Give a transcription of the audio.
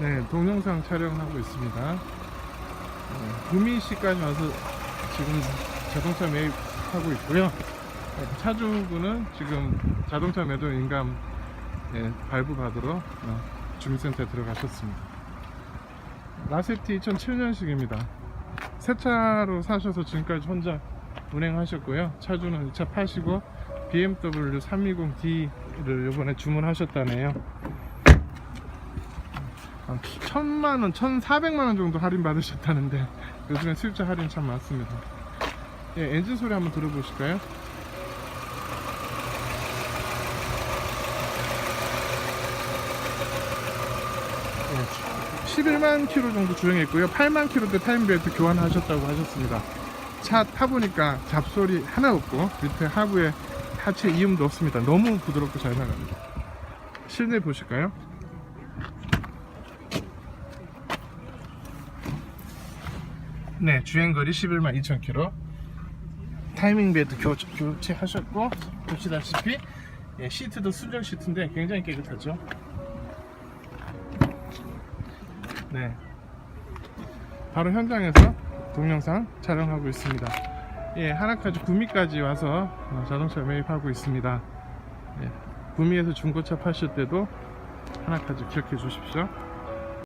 네, 동영상 촬영하고 있습니다. 네, 구미시까지 와서 지금 자동차 매입하고 있고요. 네, 차주분은 지금 자동차 매도 인감 네, 발부 받으러 어, 주민센터에 들어가셨습니다. 라세티 2007년식입니다. 새 차로 사셔서 지금까지 혼자 운행하셨고요. 차주는 이 차 파시고 BMW 320D를 이번에 주문하셨다네요. 아, 천만 원, 천사백만 원 정도 할인 받으셨다는데 요즘에 수입차 할인 참 많습니다. 예, 엔진 소리 한번 들어보실까요? 예, 11만 킬로 정도 주행했고요. 8만 킬로대 타임벨트 교환하셨다고 하셨습니다. 차 타보니까 잡소리 하나 없고 밑에 하부에 하체 이음도 없습니다. 너무 부드럽고 잘 나갑니다. 실내 보실까요? 네, 주행거리 11만 2천 킬로. 타이밍 벨트 교, 교체하셨고 보시다시피 예, 시트도 순정 시트인데 굉장히 깨끗하죠. 네, 바로 현장에서 동영상 촬영하고 있습니다. 예, 하나까지 구미까지 와서 어, 자동차 매입하고 있습니다. 예, 구미에서 중고차 파실 때도 하나까지 기억해 주십시오.